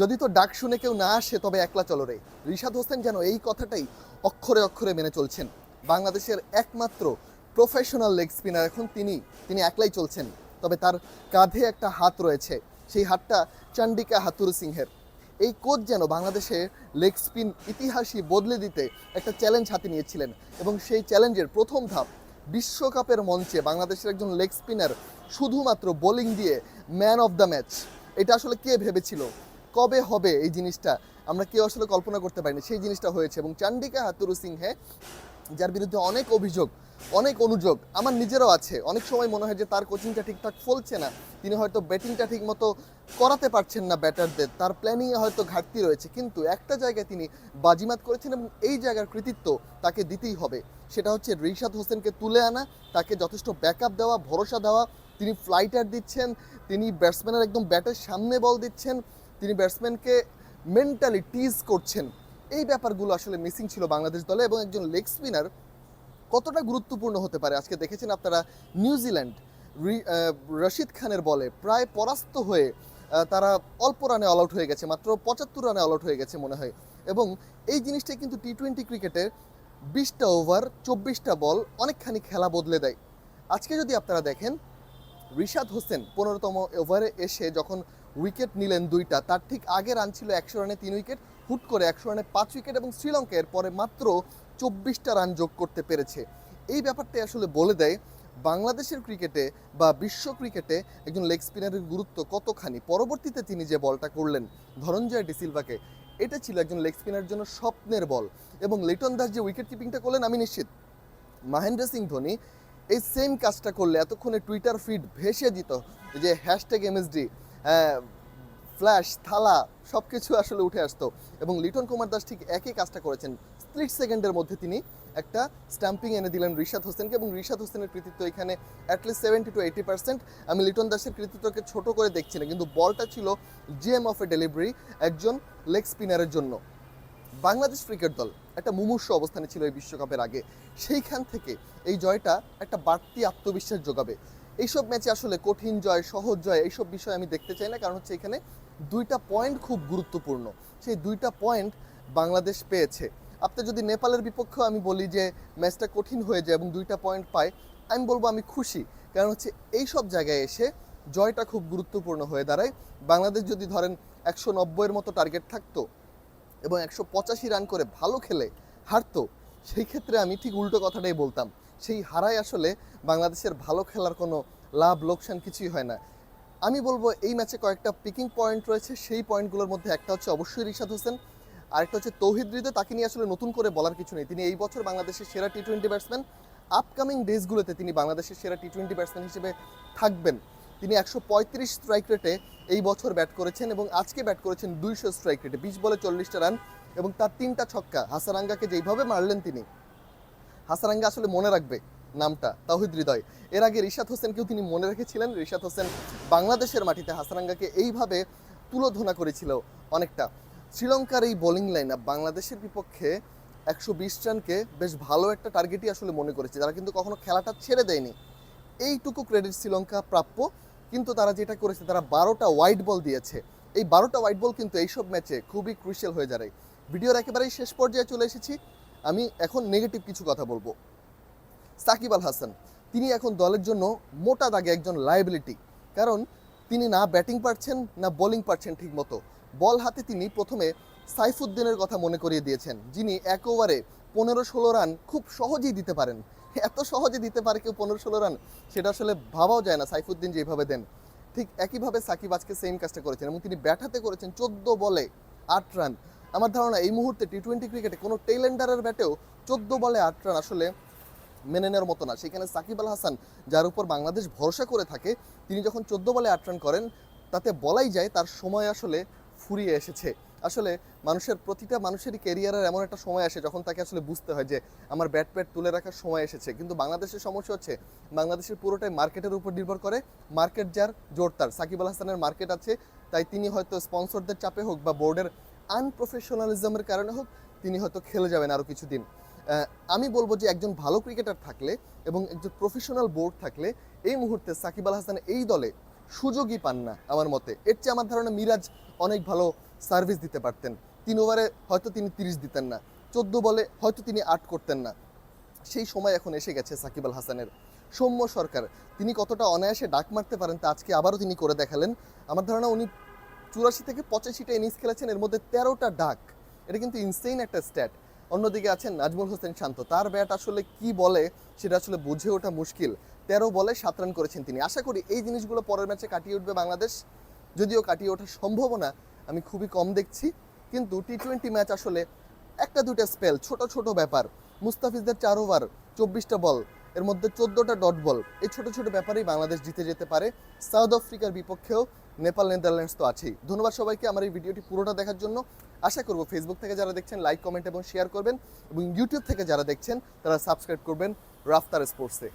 যদি তো ডাক শুনে কেউ না আসে, তবে একলা চলো রে। রিশাদ হোসেন যেন এই কথাটাই অক্ষরে অক্ষরে মেনে চলছেন। বাংলাদেশের একমাত্র প্রফেশনাল লেগ স্পিনার এখন তিনি তিনি একলাই চলছেন। তবে তার কাঁধে একটা হাত রয়েছে, সেই হাতটা চান্ডিকা হাতুর সিংহের। এই কোচ যেন বাংলাদেশে লেগ স্পিন ইতিহাসই বদলে দিতে একটা চ্যালেঞ্জ হাতে নিয়েছিলেন। এবং সেই চ্যালেঞ্জের প্রথম ধাপ বিশ্বকাপের মঞ্চে বাংলাদেশের একজন লেগ স্পিনার শুধুমাত্র বোলিং দিয়ে ম্যান অফ দ্য ম্যাচ এটা আসলে কে ভেবেছিল? কবে হবে এই জিনিসটা আমরা কেউ আসলে কল্পনা করতে পারিনি। সেই জিনিসটা হয়েছে এবং চান্ডিকা হাতুরু সিংহে যার বিরুদ্ধে অনেক অভিযোগ, অনেক অনুযোগ আমার নিজেরও আছে। অনেক সময় মনে হয় যে তার কোচিংটা ঠিকঠাক ফলছে না। তিনি হয়তো ব্যাটিংটা ঠিক মতো করাতে পারছেন না ব্যাটারদের তার প্ল্যানিংয়ে হয়তো ঘাটতি রয়েছে। কিন্তু একটা জায়গায় তিনি বাজিমাত করেছেন এবং এই জায়গার কৃতিত্ব তাকে দিতেই হবে। সেটা হচ্ছে রিশাদ হোসেনকে তুলে আনা, তাকে যথেষ্ট ব্যাকআপ দেওয়া, ভরসা দেওয়া। তিনি ফ্লাইটার দিচ্ছেন, তিনি ব্যাটসম্যানের একদম ব্যাটের সামনে বল দিচ্ছেন। তিনি ব্যাটসম্যানকে মেন্টালি টিজ করছেন। এই ব্যাপারগুলো আসলে মিসিং ছিল বাংলাদেশ দলে এবং একজন লেগ স্পিনার কতটা গুরুত্বপূর্ণ হতে পারে? আজকে দেখেছেন আপনারা নিউজিল্যান্ড রশিদ খানের বলে প্রায় পরাস্ত হয়ে তারা অল্প রানে অল আউট হয়ে গেছে, মাত্র পঁচাত্তর রানে অল আউট হয়ে গেছে মনে হয়। এবং এই জিনিসটাই কিন্তু টি টোয়েন্টি ক্রিকেটে বিশটা ওভার চব্বিশটা বল অনেকখানি খেলা বদলে দেয়। আজকে যদি আপনারা দেখেন রিশাদ হোসেন পনেরোতম ওভারে এসে যখন উইকেট নিলেন দুইটা, তার ঠিক আগে রান ছিল একশো রানে তিন উইকেট, হুট করে একশো রানে পাঁচ উইকেট এবং শ্রীলঙ্কা পরে মাত্র চব্বিশটা রান যোগ করতে পেরেছে। এই ব্যাপারটাই আসলে বলে দেয় বাংলাদেশের ক্রিকেটে বা বিশ্ব ক্রিকেটে একজন লেগ স্পিনারের গুরুত্ব কতখানি? পরবর্তীতে তিনি যে বলটা করলেন ধনঞ্জয় ডিসিলভাকে এটা ছিল একজন লেগ স্পিনারের জন্য স্বপ্নের বল এবং লিটন দাস যে উইকেট কিপিংটা করলেন, আমি নিশ্চিত। মহেন্দ্র সিং ধোনি এই সেম কাজটা করলে এতক্ষণে টুইটার ফিড ভেসে দিত যে হ্যাশট্যাগ এমএসডি ফ্ল্যাশ থালা সব কিছু আসলে উঠে আসতো। এবং লিটন কুমার দাস ঠিক একই কাজটা করেছেন। স্প্লিট সেকেন্ডের মধ্যে তিনি একটা স্ট্যাম্পিং এনে দিলেন রিশাদ হোসেনকে এবং রিশাদ হোসেনের কৃতিত্ব এখানে at least seventy two eighty percent আমি লিটন দাসের কৃতিত্বকে ছোট করে দেখছি না, কিন্তু বলটা ছিল জিএম অফ এ ডেলিভারি একজন লেগ স্পিনারের জন্য। বাংলাদেশ ক্রিকেট দল। একটা মুমূর্ষ অবস্থানে ছিল এই বিশ্বকাপের আগে। সেইখান থেকে এই জয়টা একটা বাড়তি আত্মবিশ্বাস যোগাবে। এইসব ম্যাচে আসলে কঠিন জয়, সহজ জয়, এইসব বিষয় আমি দেখতে চাই না, কারণ হচ্ছে এখানে দুইটা পয়েন্ট খুব গুরুত্বপূর্ণ। সেই দুইটা পয়েন্ট বাংলাদেশ পেয়েছে। আপনি যদি নেপালের বিপক্ষে আমি বলি যে ম্যাচটা কঠিন হয়ে যায় এবং দুইটা পয়েন্ট পায়, আমি বলব আমি খুশি। কারণ হচ্ছে এই সব জায়গায় এসে জয়টা খুব গুরুত্বপূর্ণ হয়ে দাঁড়ায়। বাংলাদেশ যদি ধরেন একশো নব্বইয়ের মতো টার্গেট থাকতো এবং একশো পঁচাশি রান করে ভালো খেলে হারতো, সেই ক্ষেত্রে আমি ঠিক উল্টো কথাটাই বলতাম। সেই হারায় আসলে বাংলাদেশের ভালো খেলার কোনো লাভ, লোকসান কিছুই হয় না। আমি বলব এই ম্যাচে কয়েকটা পিকিং পয়েন্ট রয়েছে, সেই পয়েন্টগুলোর মধ্যে একটা হচ্ছে অবশ্যই রিশাদ হোসেন, আরেকটা হচ্ছে তৌহিদ হৃদয় তাকে নিয়ে আসলে নতুন করে বলার কিছু নেই। তিনি এই বছর বাংলাদেশের সেরা টি টোয়েন্টি ব্যাটসম্যান আপকামিং ডেজগুলোতে তিনি বাংলাদেশের সেরা টি টোয়েন্টি ব্যাটসম্যান হিসেবে থাকবেন। তিনি একশো পঁয়ত্রিশ স্ট্রাইক রেটে এই বছর ব্যাট করেছেন এবং আজকে ব্যাট করেছেন দুইশো স্ট্রাইক রেটে বিশ বলে চল্লিশটা রান এবং তার তিনটা ছক্কা। হাসারাঙ্গাকে যেইভাবে মারলেন তিনি, হাসারাঙ্গা আসলে মনে রাখবে নামটা তাহিদ হৃদয়। এর আগে রিশাদ হোসেনকেও তিনি মনে রেখেছিলেন। রিশাদ হোসেন বাংলাদেশের মাটিতে হাসারাঙ্গাকে এইভাবে তুলোধনা করেছিল অনেকটা। শ্রীলঙ্কার এই বোলিং লাইন আপ বাংলাদেশের বিপক্ষে একশো বিশ রানকে বেশ ভালো একটা টার্গেটই আসলে মনে করেছে। তারা কিন্তু কখনো খেলাটা ছেড়ে দেয়নি। এইটুকু ক্রেডিট শ্রীলঙ্কা প্রাপ্য, কিন্তু তারা যেটা করেছে, তারা বারোটা হোয়াইট বল দিয়েছে। এই বারোটা হোয়াইট বল কিন্তু এইসব ম্যাচে খুবই ক্রুশিয়াল হয়ে দাঁড়ায়। ভিডিওর একেবারেই শেষ পর্যায়ে চলে এসেছি। আমি এখন নেগেটিভ কিছু কথা বলব। সাকিব আল হাসান, তিনি এখন দলের জন্য মোটা দাগে একজন লায়াবিলিটি কারণ তিনি না ব্যাটিং পারছেন, না বোলিং পারছেন ঠিকমতো। বল হাতে তিনি প্রথমে সাইফুদ্দিনের কথা মনে করিয়ে দিয়েছেন, যিনি এক ওভারে পনেরো ষোলো রান খুব সহজেই দিতে পারেন। এত সহজে দিতে পারে কেউ পনেরো ষোলো রান, সেটা আসলে ভাবাও যায় না সাইফুদ্দিন যেভাবে দেন। ঠিক একইভাবে সাকিব আজকে সেম কাজটা করেছেন এবং তিনি ব্যাটাতে করেছেন চোদ্দ বলে আট রান। আমার ধারণা এই মুহূর্তে টি টোয়েন্টি ক্রিকেটে কোনো টেইলেন্ডারের ব্যাটেও চোদ্দ বলে আট রান আসলে মেনে নেওয়ার মতো না। সেখানে সাকিব আল হাসান, যার উপর বাংলাদেশ ভরসা করে থাকে, তিনি যখন চোদ্দ বলে আট রান করেন, তাতে বলাই যায় তার সময় আসলে ফুরিয়ে এসেছে। আসলে মানুষের প্রতিটা মানুষেরই ক্যারিয়ারের এমন একটা সময় আসে যখন তাকে আসলে বুঝতে হয় যে আমার ব্যাট প্যাট তুলে রাখার সময় এসেছে। কিন্তু বাংলাদেশের সমস্যা হচ্ছে, বাংলাদেশের পুরোটাই মার্কেটের উপর নির্ভর করে মার্কেট যার জোর তার সাকিব আল হাসানের মার্কেট আছে, তাই তিনি হয়তো স্পন্সরদের চাপে হোক বা বোর্ডের আনপ্রফেশনালিজমের কারণে হোক, তিনি হয়তো খেলে যাবেন আরও কিছুদিন। আমি বলব যে একজন ভালো ক্রিকেটার থাকলে এবং একজন প্রফেশনাল বোর্ড থাকলে এই মুহূর্তে সাকিব আল হাসান এই দলে সুযোগই পান না আমার মতে। এর চেয়ে আমার ধারণা মিরাজ অনেক ভালো সার্ভিস দিতে পারতেন। তিন ওভারে হয়তো তিনি তিরিশ দিতেন না। চোদ্দ বলে হয়তো তিনি আট করতেন না। সেই সময় এখন এসে গেছে সাকিব আল হাসানের। সৌম্য সরকার, তিনি কতটা অনায়াসে ডাক মারতে পারেন তা আজকে আবারও তিনি করে দেখালেন। আমার ধারণা উনি চুরাশি থেকে পঁচাশিটা ইনিংস খেলেছেন, এর মধ্যে তেরোটা ডাক। এটা কিন্তু ইনসেইন একটা স্ট্যাট অন্যদিকে আছেন নাজমুল হোসেন শান্ত। তার ব্যাট আসলে কি বলে সেটা আসলে বুঝে ওঠা মুশকিল। তেরো বলে সাত রান করেছেন তিনি। আশা করি এই জিনিসগুলো পরের ম্যাচে কাটিয়ে উঠবে বাংলাদেশ। যদিও কাটিয়ে ওঠার সম্ভাবনা আমি খুবই কম দেখছি। কিন্তু টি টোয়েন্টি ম্যাচ আসলে একটা দুটা স্পেল, ছোট ছোট ব্যাপার। মুস্তাফিজদের চার ওভার, চব্বিশটা বল, এর মধ্যে চোদ্দোটা ডট বল। এই ছোট ছোট ব্যাপারেই বাংলাদেশ জিতে যেতে পারে। সাউথ আফ্রিকার বিপক্ষেও নেপাল নেদারল্যান্ডস তো আছেই। ধন্যবাদ সবাইকে আমার এই ভিডিওটি পুরোটা দেখার জন্য। আশা করব ফেসবুক থেকে যারা দেখছেন লাইক কমেন্ট এবং শেয়ার করবেন এবং ইউটিউব থেকে যারা দেখছেন, তারা সাবস্ক্রাইব করবেন রাফতার স্পোর্টসে।